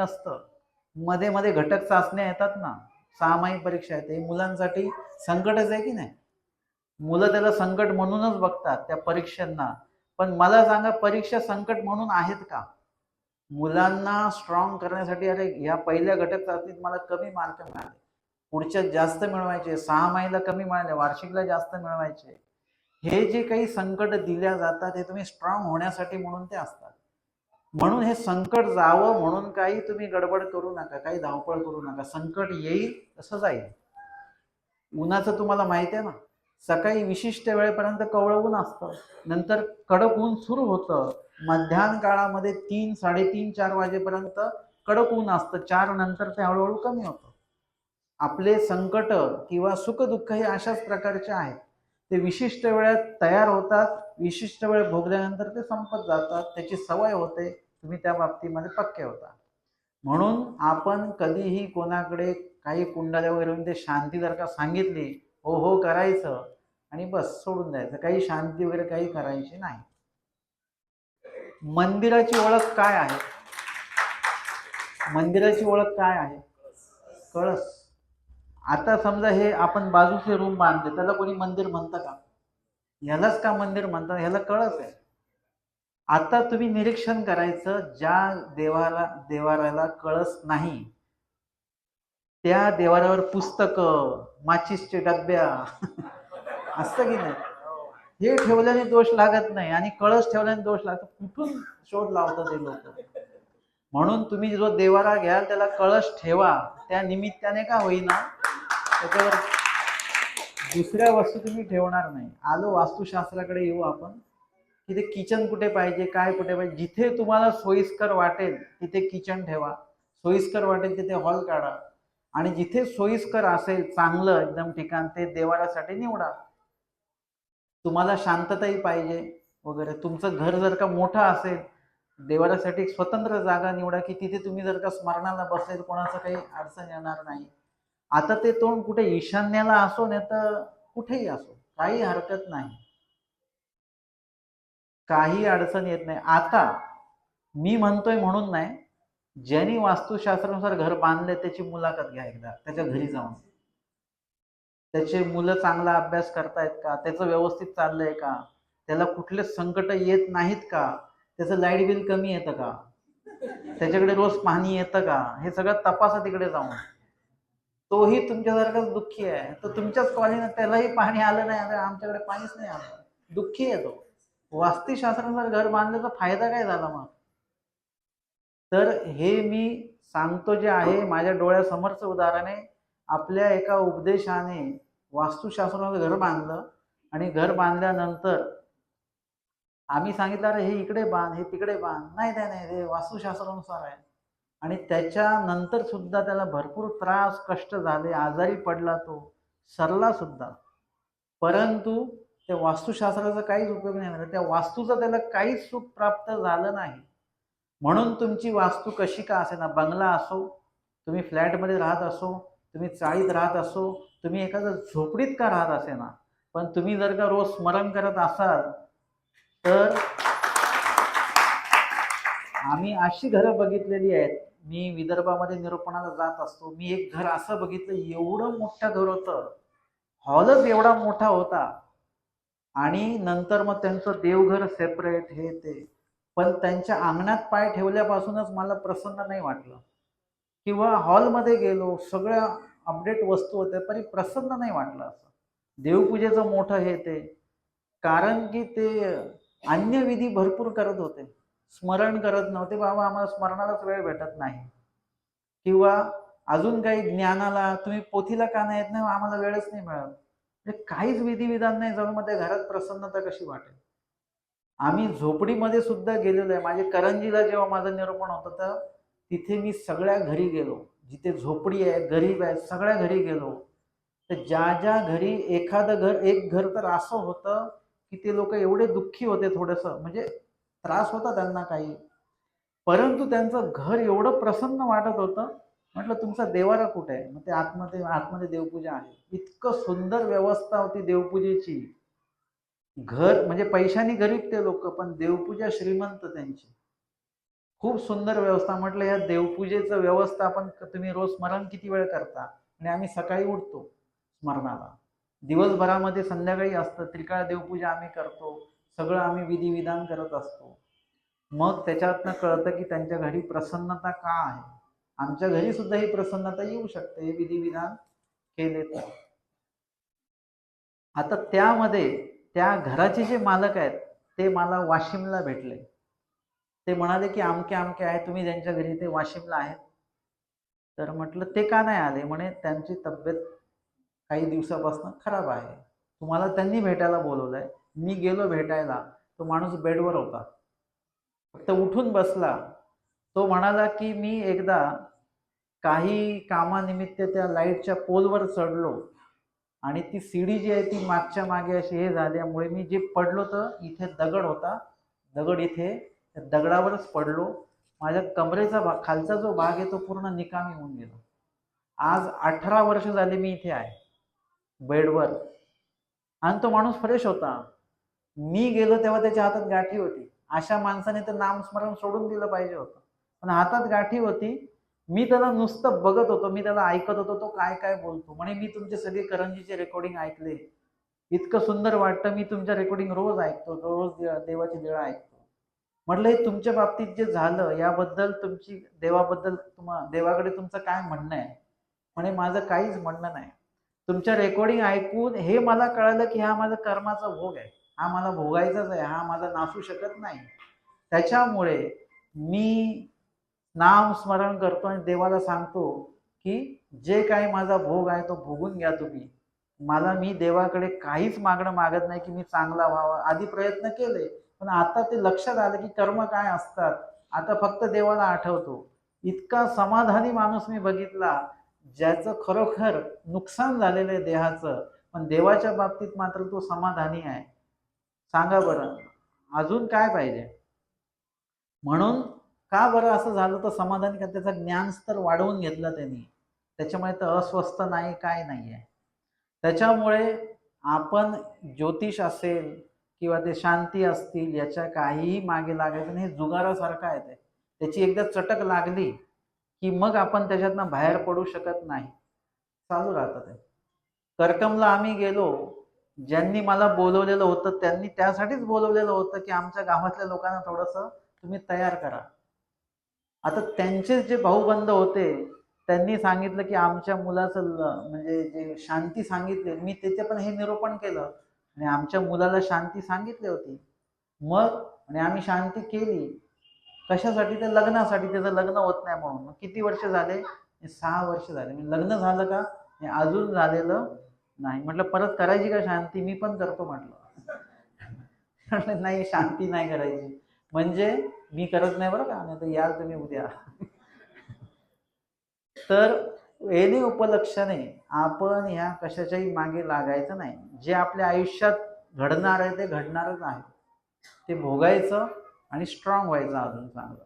नसतं मध्ये मध्ये घटक चाचण्या येतात ना. सामायिक परीक्षा येते. हे मुलांसाठी संकटच आहे की नाही? मुलं त्याला संकट म्हणूनच बघतात त्या परीक्षांना. पण मला सांगा परीक्षा संकट म्हणून आहेत का? मुलांना स्ट्रॉंग करण्यासाठी अरे ह्या पहिल्या घटक चाचणीत मला कमी मार्क मिळाले. पुढच्यात जास्त मिळवायचे. सहा महिला कमी मिळाले. वार्षिकला जास्त मिळवायचे. हे जे काही संकट दिल्या जातात हे तुम्ही स्ट्रॉंग होण्यासाठी म्हणून ते असतात. म्हणून हे संकट जावं म्हणून काही तुम्ही गडबड करू नका काही धावपळ करू नका. संकट येईल तसं जाईल. उन्हाचं तुम्हाला माहिती आहे ना सकाळी विशिष्ट वेळेपर्यंत कवळवून ऊन असतं. नंतर कडक ऊन सुरू होतं. मध्यान काळामध्ये तीन साडेतीन चार वाजेपर्यंत कडक ऊन असतं. चार नंतर ते हळूहळू कमी होतं. आपले संकट किंवा सुखदुःख हे अशाच प्रकारचे आहेत. ते विशिष्ट वेळात तयार होतात विशिष्ट वेळ भोगल्यानंतर ते संपत जातात त्याची सवय होते तुम्ही त्या बाबतीमध्ये पक्के होता. म्हणून आपण कधीही कोणाकडे काही कुंडाल्या वगैरे ते शांती जर का सांगितली हो हो करायचं आणि बस सोडून द्यायचं. काही शांती वगैरे काही करायची नाही. मंदिराची ओळख काय आहे? मंदिराची ओळख काय आहे? कळस. आता समजा हे आपण बाजूचे रूम बांधले त्याला कोणी मंदिर म्हणतं का? ह्यालाच का मंदिर म्हणतात? ह्याला कळत आहे. आता तुम्ही निरीक्षण करायचं ज्या देवाला देवाराला कळस नाही त्या देवाऱ्यावर पुस्तकं माचीसचे डब्या असतं की नाही? हे ठेवल्याने दोष लागत नाही आणि कळस ठेवल्याने दोष लागतो कुठून शोध लावतात ते लोक? म्हणून तुम्ही जो देवारा घ्याल त्याला कळस ठेवा. त्या निमित्ताने का होईना? त्याच्यावर दुसऱ्या वस्तू तुम्ही ठेवणार नाही. आलो वास्तुशास्त्राकडे येऊ आपण. तिथे किचन कुठे पाहिजे काय कुठे पाहिजे जिथे तुम्हाला सोयीस्कर वाटेल तिथे किचन ठेवा. सोयीस्कर वाटेल तिथे हॉल काढा. आणि जिथे सोयीस्कर असेल चांगलं एकदम ठिकाण ते देवाऱ्यासाठी निवडा. तुम्हाला शांतताही पाहिजे वगैरे. तुमचं घर जर का मोठं असेल देवाऱ्यासाठी एक स्वतंत्र जागा निवडा की तिथे तुम्ही जर का स्मरणाला बसेल कोणाचं काही अडचण येणार नाही. आता ते तोंड कुठे ईशान्याला असो नाही तर कुठेही असो काही हरकत नाही. काही अडचण येत नाही. आता मी म्हणतोय म्हणून नाही ज्यांनी वास्तुशास्त्रानुसार घर बांधले त्याची मुलाखत घ्या एकदा त्याच्या घरी जाऊन. त्याचे मुलं चांगला अभ्यास करतायत का? त्याचं व्यवस्थित चाललंय का? त्याला कुठले संकट येत नाहीत का? त्याचं लाइट बिल कमी येतं का? त्याच्याकडे रोज पाणी येतं का? हे सगळं तपासा तिकडे जाऊन. तोही तुमच्यासारखाच दुःखी आहे. तर तुमच्याच कॉलनीत त्यालाही पाणी आलं नाही अरे आमच्याकडे पाणीच नाही आलं. दुःखी आहे तो. वास्तुशास्त्रानुसार घर बांधल्याचा फायदा काय झाला मग? तर हे मी सांगतो जे आहे माझ्या डोळ्यासमोरचं उदाहरण आहे. आपल्या एका उपदेशाने वास्तुशास्त्रानं घर बांधलं आणि घर बांधल्यानंतर आम्ही सांगितलं अरे हे इकडे बांध हे तिकडे बांध. नाही नाही नाही हे वास्तुशास्त्रानुसार आहे. आणि त्याच्यानंतर सुद्धा त्याला भरपूर त्रास कष्ट झाले आजारी पडला तो सरला सुद्धा. परंतु त्या वास्तुशास्त्राचा काहीच उपयोग नाही झाला. त्या वास्तूचा त्याला काहीच सुख प्राप्त झालं नाही. म्हणून तुमची वास्तू कशी का असे ना बंगला असो तुम्ही फ्लॅटमध्ये राहत असो तुम्ही चाळीत राहत असो तुम्ही एखाद्या झोपडीत का राहत असे ना पण तुम्ही जर का रोज स्मरण करत असाल तर आम्ही अशी घरं बघितलेली आहेत. मी विदर्भामध्ये निरूपणाला जात असतो. मी एक घर असं बघितलं एवढं मोठं घर होतं. हॉलच एवढा मोठा होता. आणि नंतर मग त्यांचं देवघर सेपरेट हे ते. पण त्यांच्या अंगणात पाय ठेवल्यापासूनच मला प्रसन्न नाही वाटलं. किंवा हॉलमध्ये गेलो सगळ्या अपडेट वस्तू होत्या तरी प्रसन्न नाही वाटलं असं. देवपूजेचं मोठं हे ते. कारण की ते अन्य विधी भरपूर करत होते. स्मरण करत नव्हते बाबा आम्हाला स्मरणालाच वेळ भेटत नाही. किंवा अजून काही ज्ञानाला तुम्ही पोथीला का नाही येत नाही आम्हाला वेळच नाही मिळत. म्हणजे काहीच विधिविधान नाही जाऊन मध्ये त्या घरात प्रसन्नता कशी वाटेल? आम्ही झोपडीमध्ये सुद्धा गेलेलो आहे. माझे करंजीला जेव्हा माझं निरूपण होतं तर तिथे मी सगळ्या घरी गेलो. जिथे झोपडी आहे गरीब आहे सगळ्या घरी गेलो. तर ज्या ज्या घरी एखादं घर एक घर तर असं होतं की ते लोक एवढे दुःखी होते थोडंसं. म्हणजे त्रास होता त्यांना काही. परंतु त्यांचं घर एवढं प्रसन्न वाटत होतं. म्हटलं तुमचा देवारा कुठे आहे? मग ते आतमध्ये आतमध्ये देवपूजा आहे. इतकं सुंदर व्यवस्था होती देवपूजेची. घर म्हणजे पैशाने गरीब ते लोक पण देवपूजा श्रीमंत त्यांची. खूप सुंदर व्यवस्था. म्हटलं या देवपूजेचं व्यवस्थापन तुम्ही रोज स्मरण किती वेळ करता? आणि आम्ही सकाळी उठतो स्मरणाला. दिवसभरामध्ये संध्याकाळी असतं. त्रिकाळ देवपूजा आम्ही करतो. सगळं आम्ही विधिविधान करत असतो. मग त्याच्यातनं कळतं की त्यांच्या घरी प्रसन्नता का आहे? आमच्या घरी सुद्धा ही प्रसन्नता येऊ शकते हे विधिविधान केले तर. आता त्यामध्ये त्या घराचे जे मालक आहेत ते मला वाशिमला भेटले. ते म्हणाले की अमके आमके आहे तुम्ही त्यांच्या घरी ते वाशिमला आहेत. तर म्हटलं ते का नाही आले? म्हणे त्यांची तब्येत काही दिवसापासून खराब आहे. तुम्हाला त्यांनी भेटायला बोलवलंय. मी गेलो भेटायला तो माणूस बेडवर होता. फक्त उठून बसला. तो म्हणाला की मी एकदा काही कामानिमित्त त्या लाईटच्या पोलवर चढलो आणि ती सीडी जी आहे ती मागच्या मागे अशी हे झाल्यामुळे मी जे पडलो तर इथे दगड होता. दगड इथे त्या दगडावरच पडलो. माझ्या कमरेचा भाग खालचा जो भाग आहे तो पूर्ण निकामी होऊन गेला. आज अठरा वर्ष झाले मी इथे आहे. बेडवर. आणि तो माणूस फ्रेश होता. मी गेलो तेव्हा त्याच्या हातात गाठी होती. अशा माणसाने तर नामस्मरण सोडून दिलं पाहिजे होतं. पण हातात गाठी होती. मी त्याला नुसतं बघत होतो. मी त्याला ऐकत होतो. तो काय काय बोलतो? म्हणे मी तुमचे सगळे करंजीचे रेकॉर्डिंग ऐकले. इतकं सुंदर वाटतं. मी तुमच्या रेकॉर्डिंग रोज ऐकतो. रोज दे- देवाची देळा ऐकतो. म्हटलं हे तुमच्या बाबतीत जे झालं याबद्दल तुमची देवाबद्दल तुम्हा देवाकडे तुमचं काय म्हणणं आहे? म्हणे माझं काहीच म्हणणं नाही. तुमच्या रेकॉर्डिंग ऐकून हे मला कळालं की हा माझा कर्माचा भोग आहे. हा मला भोगायचाच आहे. हा माझा नासू शकत नाही. त्याच्यामुळे मी नाम स्मरण करतो आणि देवाला सांगतो की जे काही माझा भोग आहे तो भोगून घ्या तुम्ही. मला मी देवाकडे काहीच मागणं मागत नाही की मी चांगला व्हावा. आधी प्रयत्न केले पण आता ते लक्षात आलं की कर्म काय असतात. आता फक्त देवाला आठवतो. इतका समाधानी माणूस मी बघितला. ज्याचं खरोखर नुकसान झालेलं आहे देहाचं पण देवाच्या बाबतीत मात्र तो समाधानी आहे. सांगा बरं अजून काय पाहिजे? म्हणून का बरं असं झालं तर समाधानी का त्याचा ज्ञानस्तर वाढवून घेतलं त्यांनी? त्याच्यामुळे तर अस्वस्थ नाही काय नाही आहे. त्याच्यामुळे आपण ज्योतिष असेल किंवा ते शांती असतील याच्या काहीही मागे लागायचं नाही हे जुगारासारखं आहे ते. त्याची एकदा चटक लागली की मग आपण त्याच्यातनं बाहेर पडू शकत नाही. चालू राहतं ते. करकमला आम्ही गेलो ज्यांनी मला बोलवलेलं होतं त्यांनी त्यासाठीच बोलवलेलं होतं की आमच्या गावातल्या लोकांना थोडंसं तुम्ही तयार करा. आता त्यांचे जे भाऊबंद होते त्यांनी सांगितलं की आमच्या मुलाचं म्हणजे जे शांती सांगितली मी त्याचे पण हे निरूपण केलं. आणि आमच्या मुलाला शांती सांगितली होती. मग आणि आम्ही शांती केली. कशासाठी? तर लग्नासाठी. त्याचं लग्न होत नाही म्हणून. मग किती वर्ष झाले? हे सहा वर्ष झाले. म्हणजे लग्न झालं का? हे अजून झालेलं नाही. म्हटलं परत करायची का शांती? मी पण करतो म्हटलं. नाही शांती नाही करायची. म्हणजे मी करत नाही बरं का? नाही तर याल तुम्ही उद्या. तर येणे उपलक्षाने आपण ह्या कशाच्याही मागे लागायचं नाही. जे आपल्या आयुष्यात घडणार आहे ते घडणारच आहे. ते भोगायचं आणि स्ट्रॉंग व्हायचं अजून चांगलं